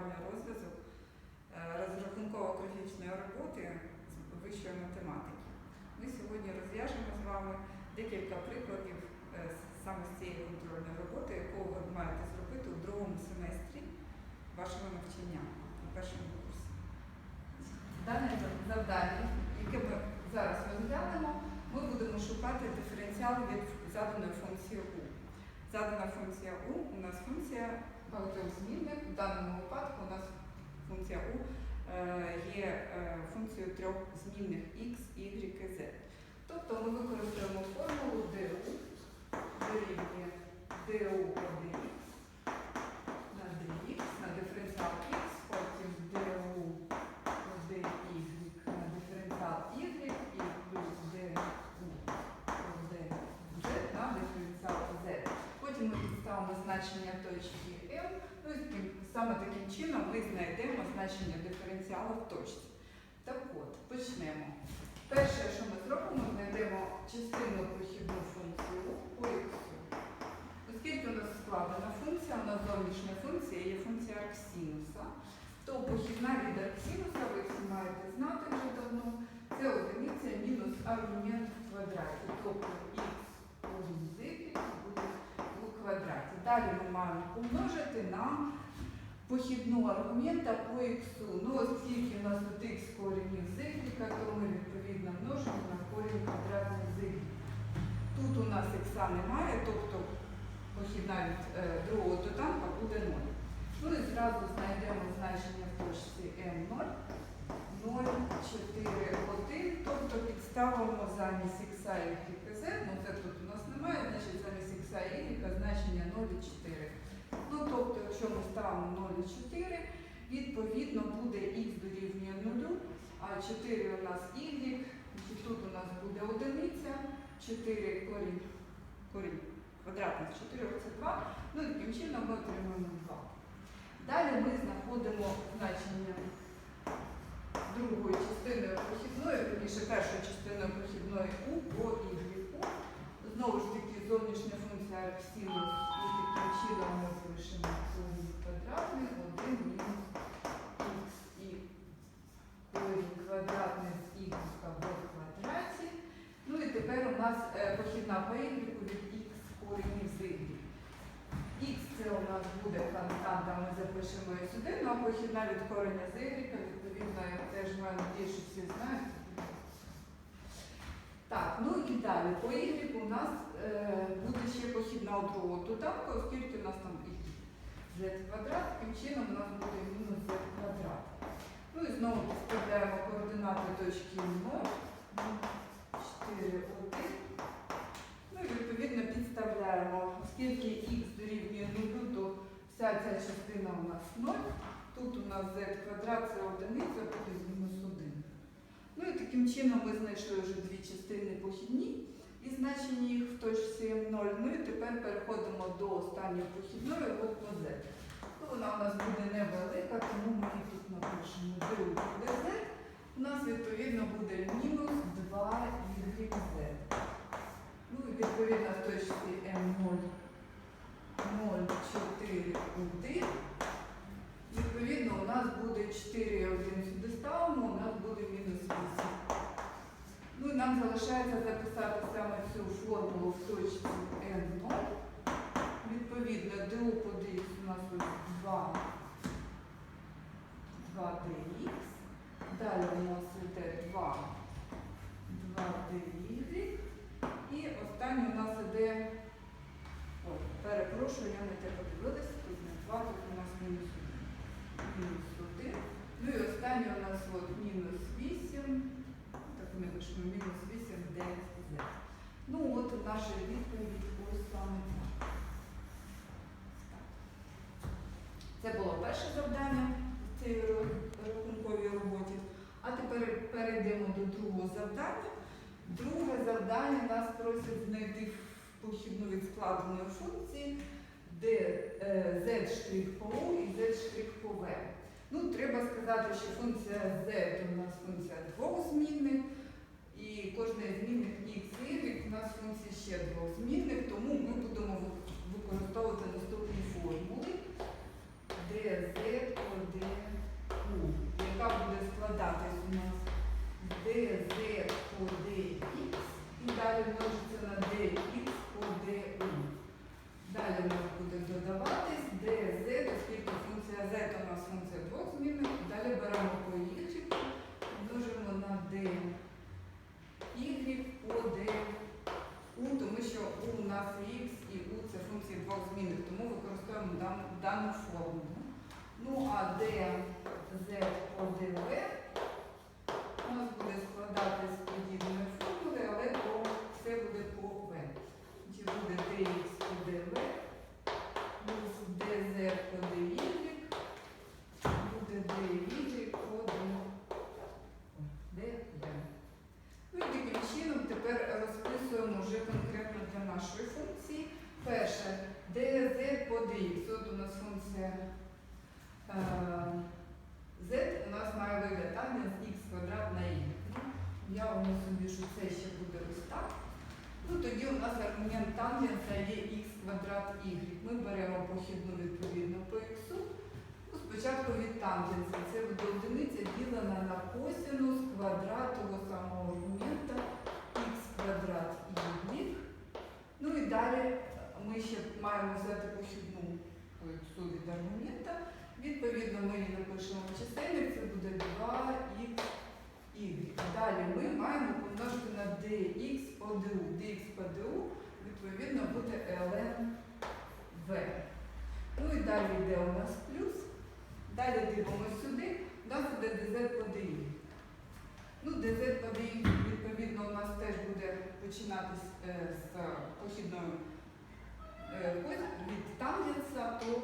інтегральний розв'язок е, розрахунково-графічної роботи з вищої математики. Ми сьогодні розв'яжемо з вами декілька прикладів е, саме з цієї контрольної роботи, яку ви маєте зробити у другому семестрі вашого навчання на першому курсі. Дане завдання, яке ми зараз розглянемо, ми будемо шукати диференціал від заданої функції u. Задана функція u у нас функція багатьох змінних. В даному випадку у нас функція u е, є е, функцією трьох змінних x, y і z. Тобто ми використаємо формулу du дорівнює du1 на dx, на диференціал x, потім du 1y на диференціал y і плюс du 1 z на диференціал z. Потім ми підставимо значення точки m, ну і таким- саме таким чином ми знайдемо значення диференціалу в точці. Так от, почнемо. Перше, що ми зробимо, знайдемо частину прохідну функцію по x. Оскільки у нас складена функція, у нас зовнішня функція є функція арксінуса, то похідна від арксінуса, ви всі маєте знати вже давно, це одиниця мінус аргумент в квадраті, тобто х з буде у квадраті. Далі ми маємо помножити на похідну аргумента по х. Ну, оскільки у нас тут х корінь з y, то ми відповідно множимо на корінь квадратний з y. Тут у нас х немає, тобто похідна від е, другого доданка буде 0. Ну і зразу знайдемо значення в точці m0, 0, 4, 1, тобто підставимо замість х і z, ну це тут у нас немає, значить замість х і значення 0 і 4. Ну тобто, якщо ми ставимо 0 і 4, відповідно буде х дорівнює 0, а 4 у нас y, тут у нас буде одиниця, 4 корінь, корінь квадратний з 4 це 2, ну і таким чином ми отримуємо 2. Далі ми знаходимо значення другої частини прохідної, верніше першої частини прохідної u по y. Знову ж таки, зовнішня функція арксінус, і таким чином пишемо корінь квадратний, 1 мінус х і корінь квадратний з х в квадраті. Ну і тепер у нас е, похідна по y від х корінь з y. Х це у нас буде константа, ми запишемо її сюди, ну а похідна від кореня з y, відповідно, я теж маю надію, що всі знають. Так, ну і далі. По y у нас е, буде ще похідна у другого доданка, оскільки у нас там y z квадрат, таким чином у нас буде мінус z квадрат. Ну і знову підставляємо координати точки 0, 4, 1. Ну і відповідно підставляємо, оскільки х дорівнює 0, то вся ця частина у нас 0. Тут у нас z квадрат це одиниця, буде мінус 1. Ну і таким чином ми знайшли вже дві частини похідні і значення їх в точці М0. Ну і тепер переходимо до останньої похідної по z. Ну, вона у нас буде невелика, тому ми її тут напишемо d буде. У нас відповідно буде мінус 2 YZ. Ну і відповідно в точці М0 0, 4, 1. Відповідно, у нас буде 4 і 1 сюди ставимо, у нас буде мінус 8. Ну і нам залишається записати саме цю формулу в точці N0. Відповідно, ду по dx у нас ось 2, 2dx. Далі у нас йде 2, 2dy. І останнє у нас іде, ой, перепрошую, я не те подивилася, тут не 2, тут у нас мінус 1. Мінус 1. Ну і останнє у нас от мінус 8. Так пишемо мінус 8 dx. Ну от наша відповідь ось саме ця. Це було перше завдання в цій рахунковій роботі. А тепер перейдемо до другого завдання. Друге завдання нас просять знайти похідну від складеної функції, де е, z' по u і z' по v. Ну, треба сказати, що функція z у нас функція двох далі множиться на dx по du. Далі у нас буде додаватись dz, оскільки функція z у нас функція двох змінних. Далі беремо по y, множимо на dy по du, тому що u у нас x і u це функції двох змінних, тому використовуємо дану, дану формулу. Ну а dz по dv у нас буде складатись по dv плюс dz по dy буде dy по dv. Ну і таким чином тепер розписуємо вже конкретно для нашої функції. Перше, dz по dx. От у нас функція е, z у нас має вигляд тангенс x квадрат на y. Ну, Уявимо собі, що це ще буде ось так. Ну тоді у нас аргумент тангенса є x квадрат y. Ми беремо похідну відповідно по x. Ну, спочатку від тангенса. Це буде одиниця ділена на косинус квадрат того самого аргумента x квадрат y. Ну і далі ми ще маємо взяти похідну по x від аргумента. Відповідно, ми її напишемо чисельник, це буде 2х y. Далі ми маємо помножити на dx по du. dx по du, відповідно, буде ln v. Ну і далі йде у нас плюс. Далі дивимося сюди, у нас буде dz по dy. Ну, dz по dy, відповідно, у нас теж буде починатись е, з похідною е, від тангенса, то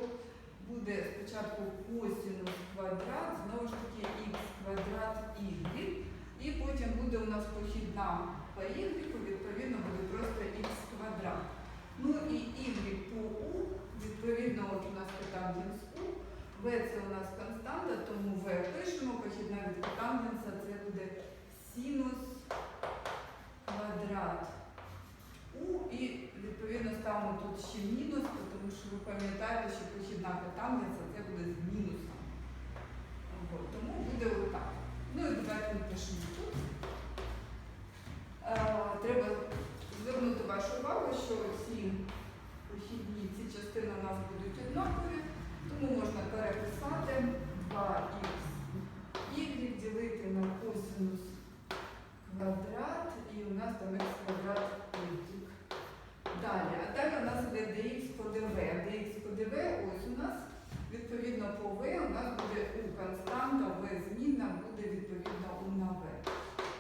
буде спочатку косинус квадрат, знову ж таки х квадрат y, і потім буде у нас похідна по y, відповідно буде просто х квадрат. Ну і y по u, відповідно, от у нас котангенс u, v це у нас константа, тому v пишемо, похідна від котангенса це буде синус квадрат у і відповідно ставимо тут ще мінус, тому що ви пам'ятаєте, що похідна котангенса це буде з мінусом. От, тому буде отак. Ну і давайте напишемо тут. Е, треба звернути вашу увагу, що ці похідні, ці частини у нас будуть однакові, тому можна переписати 2х y ділити на косинус квадрат, і у нас там х квадрат y. Далі, а далі у нас іде dx по dv. dx по dv, ось у нас, відповідно по v, у нас буде u константа, v змінна, буде відповідно u на v.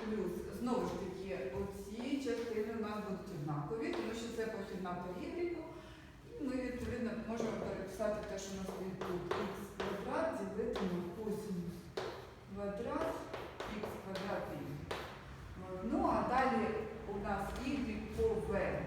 Плюс, знову ж таки, оці частини у нас будуть однакові, тому що це похідна по y. Ми, відповідно, можемо переписати те, що у нас тут х квадрат ділити на косинус квадрат, х квадрат. Ну, а далі у нас y по v.